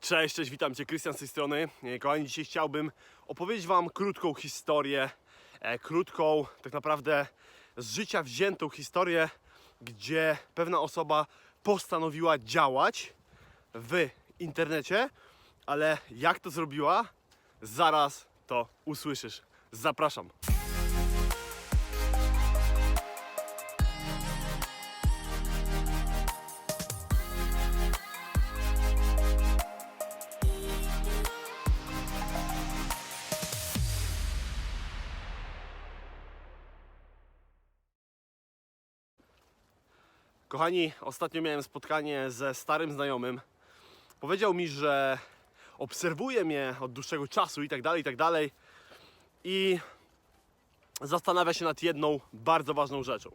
Cześć, cześć, witam Cię, Krystian z tej strony. E, Kochani, dzisiaj chciałbym opowiedzieć Wam krótką historię, e, krótką, tak naprawdę z życia wziętą historię, gdzie pewna osoba postanowiła działać w internecie, ale jak to zrobiła, zaraz to usłyszysz. Zapraszam. Kochani, ostatnio miałem spotkanie ze starym znajomym. Powiedział mi, że obserwuje mnie od dłuższego czasu i tak dalej, i tak dalej. I zastanawia się nad jedną bardzo ważną rzeczą.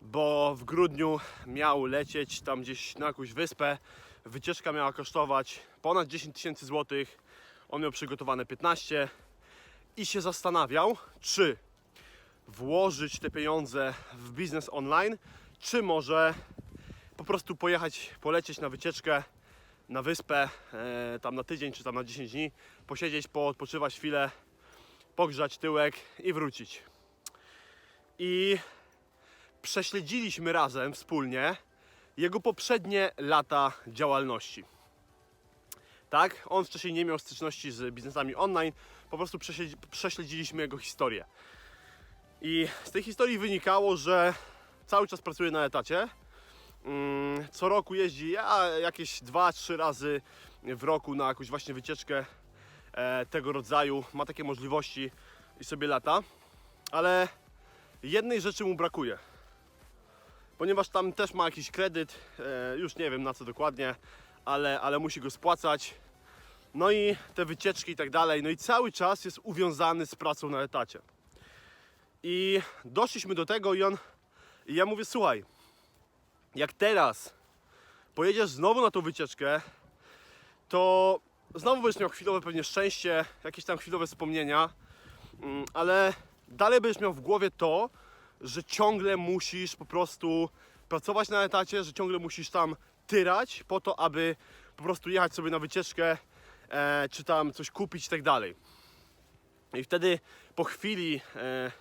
Bo w grudniu miał lecieć tam gdzieś na jakąś wyspę. Wycieczka miała kosztować ponad 10 tysięcy złotych. On miał przygotowane 15 i się zastanawiał, czy włożyć te pieniądze w biznes online, czy może po prostu pojechać, polecieć na wycieczkę na wyspę, e, tam na tydzień czy tam na 10 dni, posiedzieć, poodpoczywać chwilę, pogrzać tyłek i wrócić. I prześledziliśmy razem wspólnie jego poprzednie lata działalności. Tak, on wcześniej nie miał styczności z biznesami online, po prostu prześledzi- prześledziliśmy jego historię. I z tej historii wynikało, że cały czas pracuje na etacie. Mm, Co roku jeździ a jakieś 2-3 razy w roku na jakąś właśnie wycieczkę e, tego rodzaju. Ma takie możliwości i sobie lata. Ale jednej rzeczy mu brakuje. Ponieważ tam też ma jakiś kredyt, e, już nie wiem na co dokładnie, ale, ale musi go spłacać. No i te wycieczki i tak dalej. No i cały czas jest uwiązany z pracą na etacie. I doszliśmy do tego i on i ja mówię, słuchaj, jak teraz pojedziesz znowu na tą wycieczkę, to znowu będziesz miał chwilowe pewnie szczęście, jakieś tam chwilowe wspomnienia, mm, ale dalej będziesz miał w głowie to, że ciągle musisz po prostu pracować na etacie, że ciągle musisz tam tyrać po to, aby po prostu jechać sobie na wycieczkę, e, czy tam coś kupić i tak dalej. I wtedy po chwili e,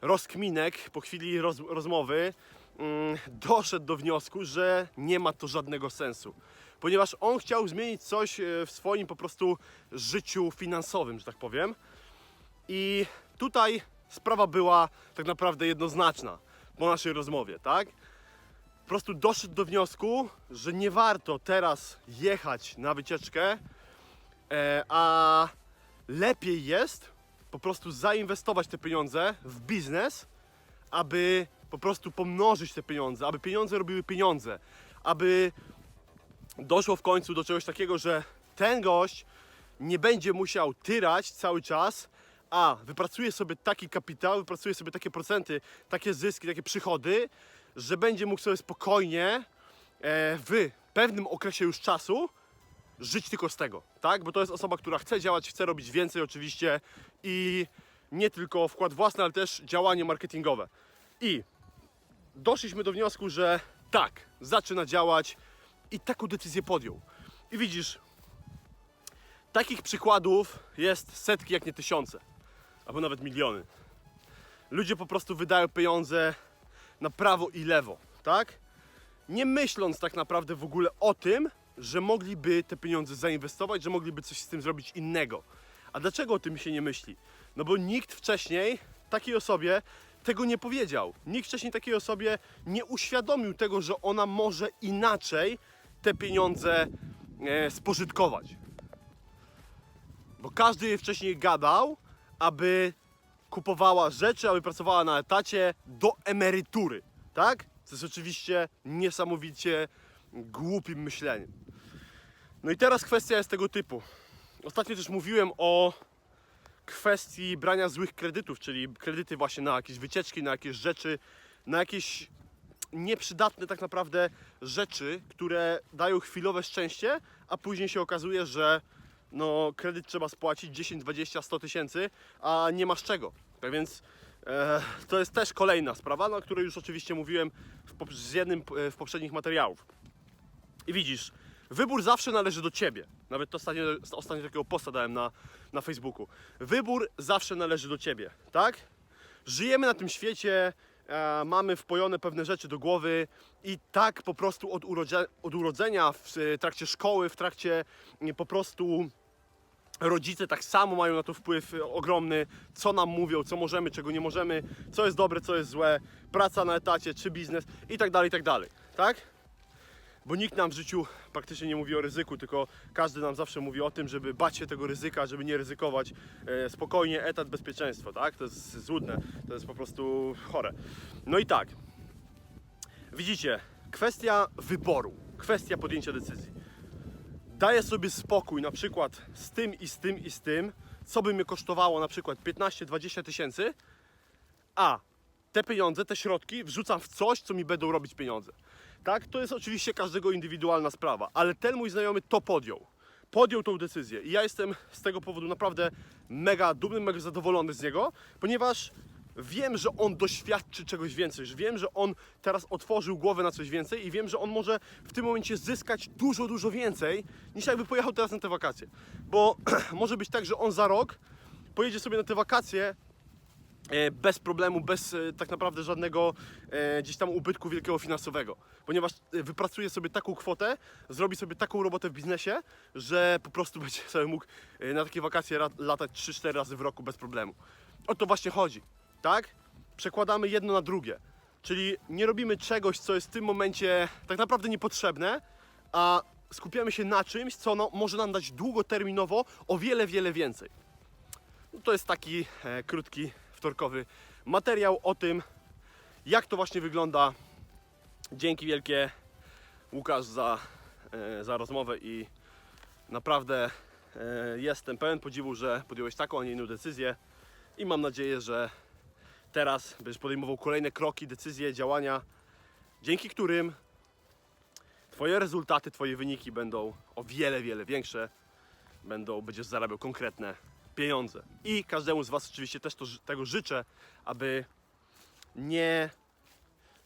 rozkminek, po chwili roz, rozmowy mm, doszedł do wniosku, że nie ma to żadnego sensu. Ponieważ on chciał zmienić coś e, w swoim po prostu życiu finansowym, że tak powiem. I tutaj sprawa była tak naprawdę jednoznaczna po naszej rozmowie, tak? Po prostu doszedł do wniosku, że nie warto teraz jechać na wycieczkę, e, a lepiej jest po prostu zainwestować te pieniądze w biznes, aby po prostu pomnożyć te pieniądze, aby pieniądze robiły pieniądze, aby doszło w końcu do czegoś takiego, że ten gość nie będzie musiał tyrać cały czas, a wypracuje sobie taki kapitał, wypracuje sobie takie procenty, takie zyski, takie przychody, że będzie mógł sobie spokojnie e, w pewnym okresie już czasu żyć tylko z tego, tak? Bo to jest osoba, która chce działać, chce robić więcej oczywiście i nie tylko wkład własny, ale też działanie marketingowe. I doszliśmy do wniosku, że tak, zaczyna działać i taką decyzję podjął. I widzisz, takich przykładów jest setki, jak nie tysiące, albo nawet miliony. Ludzie po prostu wydają pieniądze na prawo i lewo, tak? Nie myśląc tak naprawdę w ogóle o tym, że mogliby te pieniądze zainwestować, że mogliby coś z tym zrobić innego. A dlaczego o tym się nie myśli? No bo nikt wcześniej takiej osobie tego nie powiedział. Nikt wcześniej takiej osobie nie uświadomił tego, że ona może inaczej te pieniądze e, spożytkować. Bo każdy jej wcześniej gadał, aby kupowała rzeczy, aby pracowała na etacie do emerytury, tak? To jest oczywiście niesamowicie głupim myśleniem. No i teraz kwestia jest tego typu. Ostatnio też mówiłem o kwestii brania złych kredytów, czyli kredyty właśnie na jakieś wycieczki, na jakieś rzeczy, na jakieś nieprzydatne tak naprawdę rzeczy, które dają chwilowe szczęście, a później się okazuje, że no, kredyt trzeba spłacić 10, 20, 100 tysięcy, a nie masz czego. Tak więc e, to jest też kolejna sprawa, no, o której już oczywiście mówiłem w, z jednym e, w poprzednich materiałów. I widzisz, Wybór zawsze należy do ciebie. Nawet to ostatnio, ostatnio takiego posta dałem na, na Facebooku. Wybór zawsze należy do ciebie, tak? Żyjemy na tym świecie, e, mamy wpojone pewne rzeczy do głowy i tak po prostu od, urodze, od urodzenia, w trakcie szkoły, w trakcie nie, po prostu rodzice tak samo mają na to wpływ e, ogromny, co nam mówią, co możemy, czego nie możemy, co jest dobre, co jest złe, praca na etacie, czy biznes i tak dalej, i tak dalej, tak? Bo nikt nam w życiu praktycznie nie mówi o ryzyku, tylko każdy nam zawsze mówi o tym, żeby bać się tego ryzyka, żeby nie ryzykować. E, spokojnie, etat, bezpieczeństwo, tak? To jest złudne, to jest po prostu chore. No i tak, widzicie, kwestia wyboru, kwestia podjęcia decyzji. Daję sobie spokój na przykład z tym i z tym i z tym, co by mnie kosztowało na przykład 15-20 tysięcy, a te pieniądze, te środki wrzucam w coś, co mi będą robić pieniądze. Tak, to jest oczywiście każdego indywidualna sprawa, ale ten mój znajomy to podjął. Podjął tą decyzję i ja jestem z tego powodu naprawdę mega dumny, mega zadowolony z niego, ponieważ wiem, że on doświadczy czegoś więcej, że wiem, że on teraz otworzył głowę na coś więcej i wiem, że on może w tym momencie zyskać dużo, dużo więcej niż jakby pojechał teraz na te wakacje. Bo może być tak, że on za rok pojedzie sobie na te wakacje bez problemu, bez e, tak naprawdę żadnego e, gdzieś tam ubytku wielkiego finansowego. Ponieważ e, wypracuje sobie taką kwotę, zrobi sobie taką robotę w biznesie, że po prostu będzie sobie mógł e, na takie wakacje latać 3-4 razy w roku bez problemu. O to właśnie chodzi, tak? Przekładamy jedno na drugie. Czyli nie robimy czegoś, co jest w tym momencie tak naprawdę niepotrzebne, a skupiamy się na czymś, co no, może nam dać długoterminowo o wiele, wiele więcej. No to jest taki e, krótki, wtorkowy materiał o tym, jak to właśnie wygląda. Dzięki wielkie Łukasz za, e, za rozmowę i naprawdę e, jestem pełen podziwu, że podjąłeś taką, a nie inną decyzję i mam nadzieję, że teraz będziesz podejmował kolejne kroki, decyzje, działania, dzięki którym Twoje rezultaty, Twoje wyniki będą o wiele, wiele większe, będą, będziesz zarabiał konkretne pieniądze. I każdemu z Was oczywiście też to, tego życzę, aby nie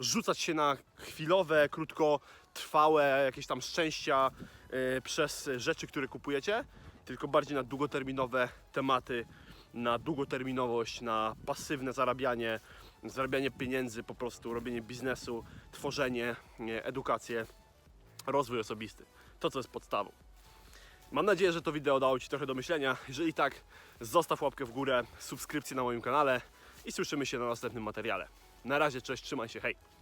rzucać się na chwilowe, krótkotrwałe jakieś tam szczęścia y, przez rzeczy, które kupujecie, tylko bardziej na długoterminowe tematy, na długoterminowość, na pasywne zarabianie, zarabianie pieniędzy, po prostu robienie biznesu, tworzenie, nie, edukację, rozwój osobisty. To, co jest podstawą. Mam nadzieję, że to wideo dało Ci trochę do myślenia. Jeżeli tak, zostaw łapkę w górę, subskrypcję na moim kanale i słyszymy się na następnym materiale. Na razie, cześć, trzymaj się, hej!